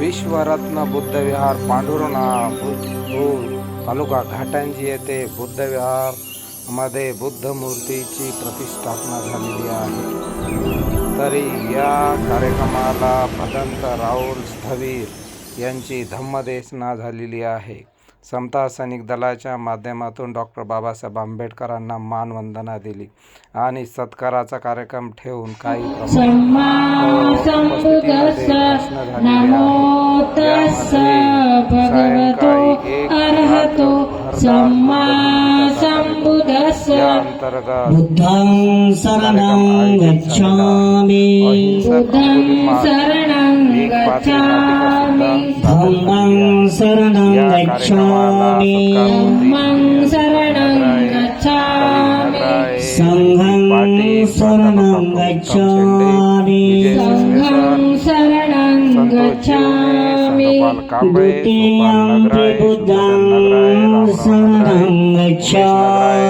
विश्वरत्न बुद्धविहार पांडुरणा बुद्ध तालुका घाटांजी येथे बुद्धविहारमध्ये बुद्ध मूर्तीची प्रतिष्ठापना झालेली आहे. तरी या कार्यक्रमाला भदंत राहुल स्थवीर यांची धम्मदेशना झालेली आहे. समता सैनिक दलाच्या माध्यमातून डॉक्टर बाबासाहेब आंबेडकरांना मानवंदना दिली आणि सत्काराचा कार्यक्रम ठेवून काही अंतर्गत बुद्धं शरणं गच्छामि बुद्धं शरणं गच्छामि धम्मं शरणं गच्छामि धम्मं शरणं गच्छामि सङ्घं शरणं गच्छामि सङ्घं शरणं गच्छामि द्वितीयं बुद्धं शरणं गच्छामि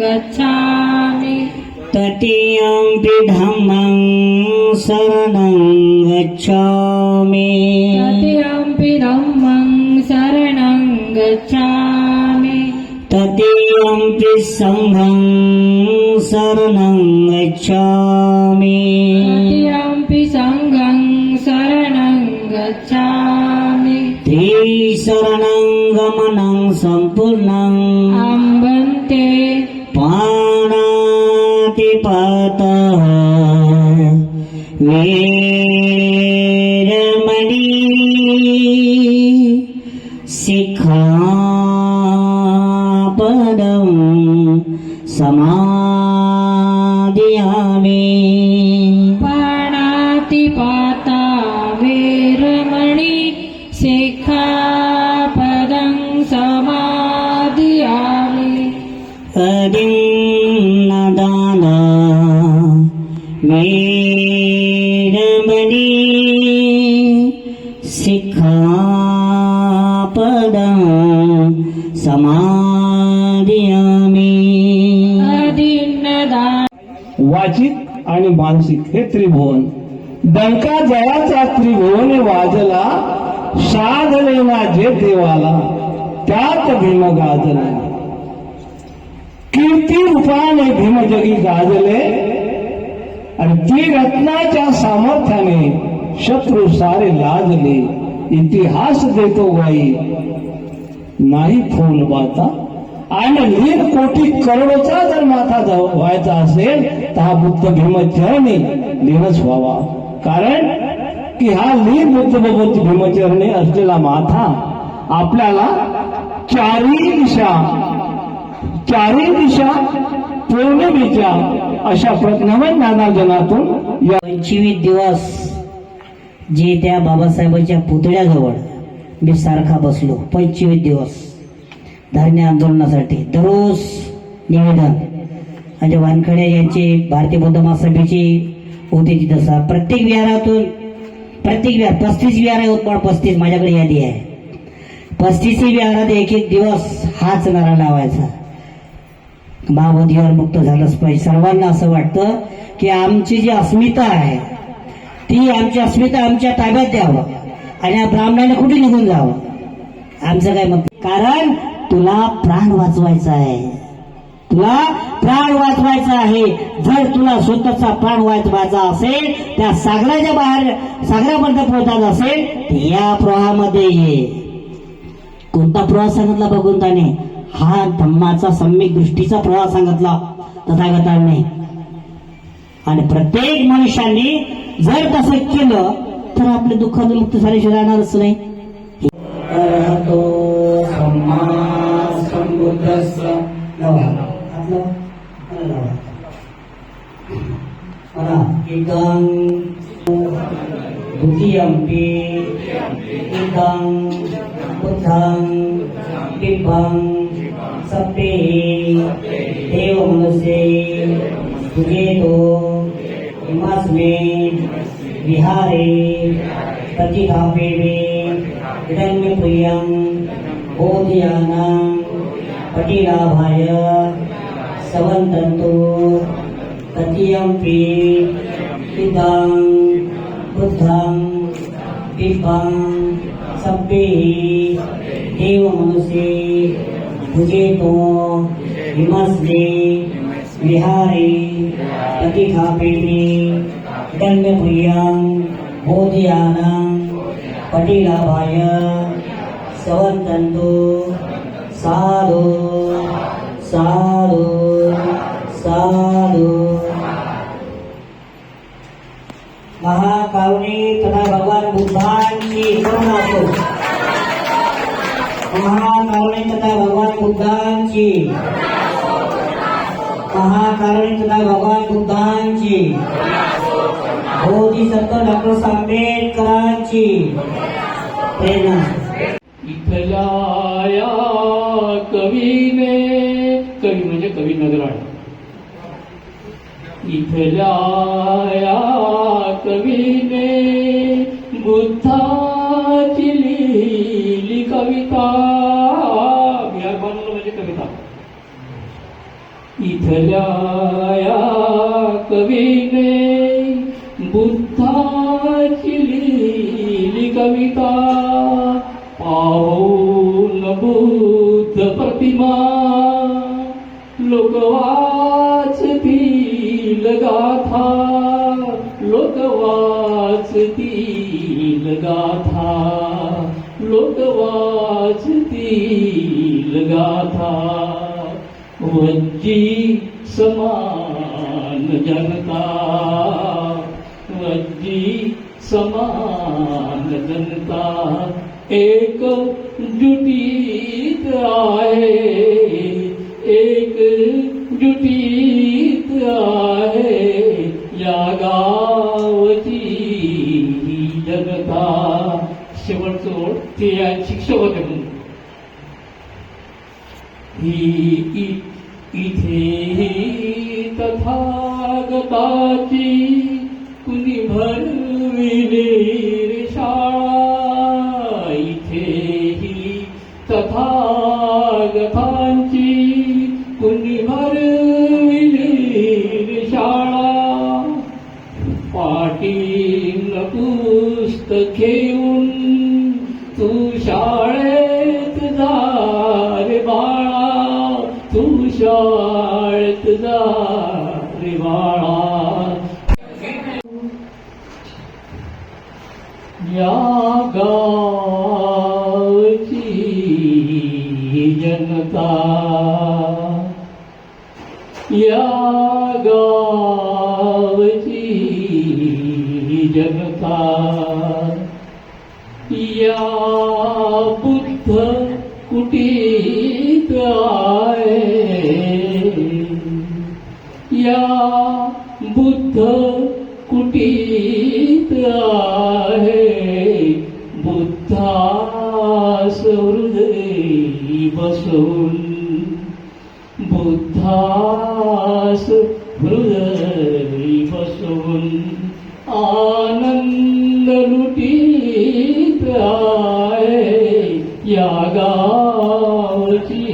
गच्छामि। तृतीयं धम्मं शरणं गच्छामि। तृतीयम्पि धम्मं शरणं गच्छामि। तृतीयं सङ्घं शरणं गच्छामि। तृतीयम्पि सङ्घं शरणं गच्छामि। त्रिशरणं गमनं सम्पूर्णम् वाचिक आणि मानसिक हे त्रिभुवन. डंका जयाचा त्रिभुवन वाजला साधले माझे देवाला त्यात भीम गाजला. कीर्ती रूपाने भीमजगी गाजले आणि ती रत्नाच्या सामर्थ्याने शत्रू सारे लाजले. इतिहास देतो गाई नाही फूल बाता आणि लीन कोटी करोडचा जर माथा व्हायचा असेल तर हा बुद्ध भीमचरणी लीनच व्हावा. कारण की हा लीन बुद्ध भगवत भीमचरणी असलेला माथा आपल्याला चारही दिशा चारही दिशा पौर्णिमेच्या अशा नवीन ज्ञानार्जनातून या पंचवीस दिवस जे त्या बाबासाहेबांच्या पुतळ्याजवळ मी सारखा बसलो. पंचवीस दिवस. धरणे आंदोलनासाठी दररोज निवेदन. म्हणजे वानखडे यांची भारतीय बौद्ध महासभेची होती तिथं सा प्रत्येक विहारातून प्रत्येक विहार पस्तीस विहार आहे उत्पाड पस्तीस माझ्याकडे यादी आहे. पस्तीसही विहारात एक एक दिवस हाच नारा लावायचा. महाबोधीवर मुक्त झालंच पाहिजे. सर्वांना असं वाटतं की आमची जी अस्मिता आहे ती आमची अस्मिता आमच्या ताब्यात द्यावं. आणि या ब्राह्मणाने कुठे निघून जावं? आमचं काय मत? कारण तुला प्राण वाचवायचा आहे. तुला प्राण वाचवायचा आहे. जर तुला स्वतःचा प्राण वाचवायचा असेल त्या सागराच्या बाहेर सागरापर्यंत पोहोचायचं असेल या प्रवाहामध्ये ये. कोणता प्रवाह सांगितला भगवंताने? हा धम्माचा सम्यक दृष्टीचा प्रवाह सांगितला. तथागताने. आणि प्रत्येक मनुष्याने जर तसं केलं तर आपले दुःखातून मुक्त झाल्याशिवाय राहणारच नाही. इदं द्वितीयम्पि इदं बुद्धं दिव्यं सप्ते देवमनसे सुजेतो इमस्मिन् विहारे प्रतिभापेवे इदन्यप्रियं बोधयानां पटिलाभाय सवन्तन्तु पे इदं बुद्धं दिव्यं सप्ते देवमनुषे भुजेतो विमस्मे विहारे प्रतिखापेति दण्डप्रियं बोधयानं पटिलाभाय सवर्तन्तु साधु साधु साधु। तथा भगवान बुद्धांची. महाकारुणी तथा भगवान बुद्धांची. बोधिसत्व डॉक्टर आंबेडकरांची. प्रेरणा. इथल्या या कवीने कवी म्हणजे कवी नगराळ. इथल्या या कवीने बुद्धाची लिहिली कविता बिहार बनवलं म्हणजे कविता विठ्ठलाया कवीने बुद्धाची लिहिली कविता. पाहून बुद्ध प्रतिमा. लोकवाचतील गाथा. लोकवाचतील गाथा. लोकवाचतील गाथा. वज्जी समान जनता वज्जी समान जनता एक जुटीत आहे एक जुटीत आहे या गावची जनता. शेवटचं ते या शिक्षक होते. तथागताची कुणी भरविली रे शाळा? इथे ही तथागतांची कुणी भरविली रे शाळा? पाटील पुस्तक घेऊन तू शाळा गावची जनता या गावची जनता या बुद्ध कुटी बसून आनंद लुटीत आहे या गावची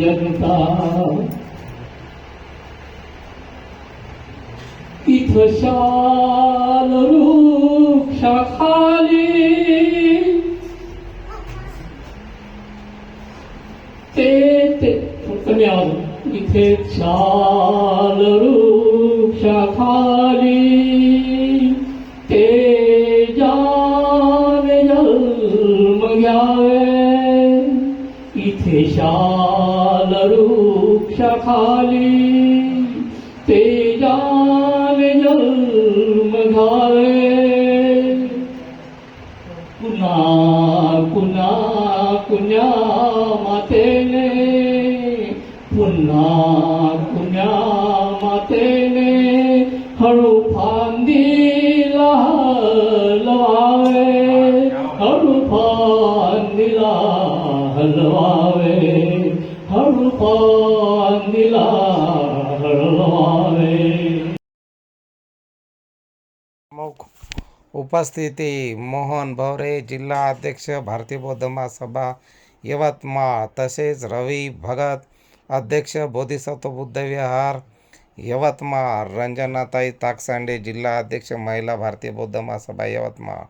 जनता इथं शाल वृक्षाखाली ते ते कमी आवाज इथे शाल वृक्षाखाली वृक्षाखाली ते जावे जन्म घ्यावे पुन्हा पुन्हा कुण्या मातेने पुन्हा उपस्थिती मोहन भवरे जिल्हा अध्यक्ष भारतीय बौद्ध महासभा यवतमाळ तसेच रवी भगत अध्यक्ष बोधिसत्व बुद्ध विहार यवतमाळ रंजनाताई ताकसांडे जिल्हा अध्यक्ष महिला भारतीय बौद्ध महासभा यवतमाळ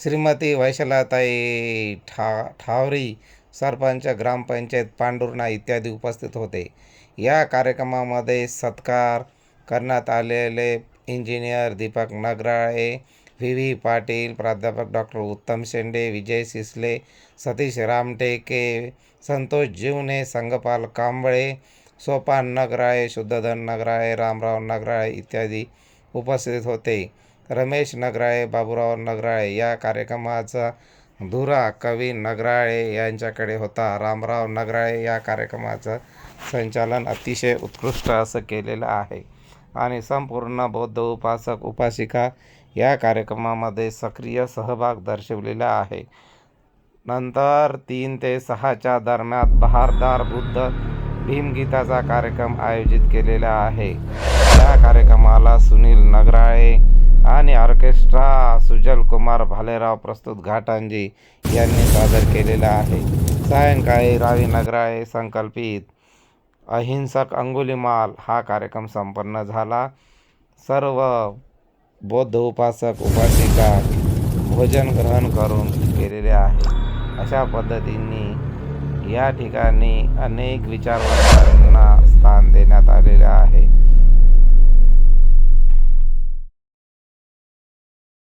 श्रीमती वैशलाताई ठा ठावरी सरपंच ग्रामपंचायत पांडुर्णा इत्यादी उपस्थित होते या कार्यक्रमामध्ये सत्कार करण्यात आलेले engineer Deepak Nagarale V V Patil प्राध्यापक डॉक्टर उत्तम शेंडे विजय सिसले सतीश रामटेके संतोष जीवने संगपाल कांबळे सोपान नगराळे शुद्धधन नगराळे रामराव नगराळे इत्यादी उपस्थित होते. रमेश नगराळे बाबूराव नगराळे या कार्यक्रमाचा धुरा कवी नगराळे यांच्याकडे होता. रामराव नगराळे या कार्यक्रमाचं संचालन अतिशय उत्कृष्ट असं केलेलं आहे. आणि संपूर्ण बौद्ध उपासक उपासिका या कार्यक्रमामध्ये सक्रिय सहभाग दर्शवलेला आहे. नंतर तीन ते सहाच्या दरम्यान बहारदार बुद्ध भीमगीताचा कार्यक्रम आयोजित केलेला आहे. या कार्यक्रमाला सुनील नगराळे आणि ऑर्केस्ट्रा सुजल कुमार भालेराव प्रस्तुत घाटांजी यांनी सादर केलेला आहे. सायंकाळी रावी नगराळे संकल्पित अहिंसक अंगुलीमाल हा कार्यक्रम संपन्न झाला. सर्व बौद्ध उपासक उपासिका भोजन ग्रहण करून केलेले आहे. अशा पद्धतींनी या ठिकाणी अनेक विचारवंतांना स्थान देण्यात आलेले आहे.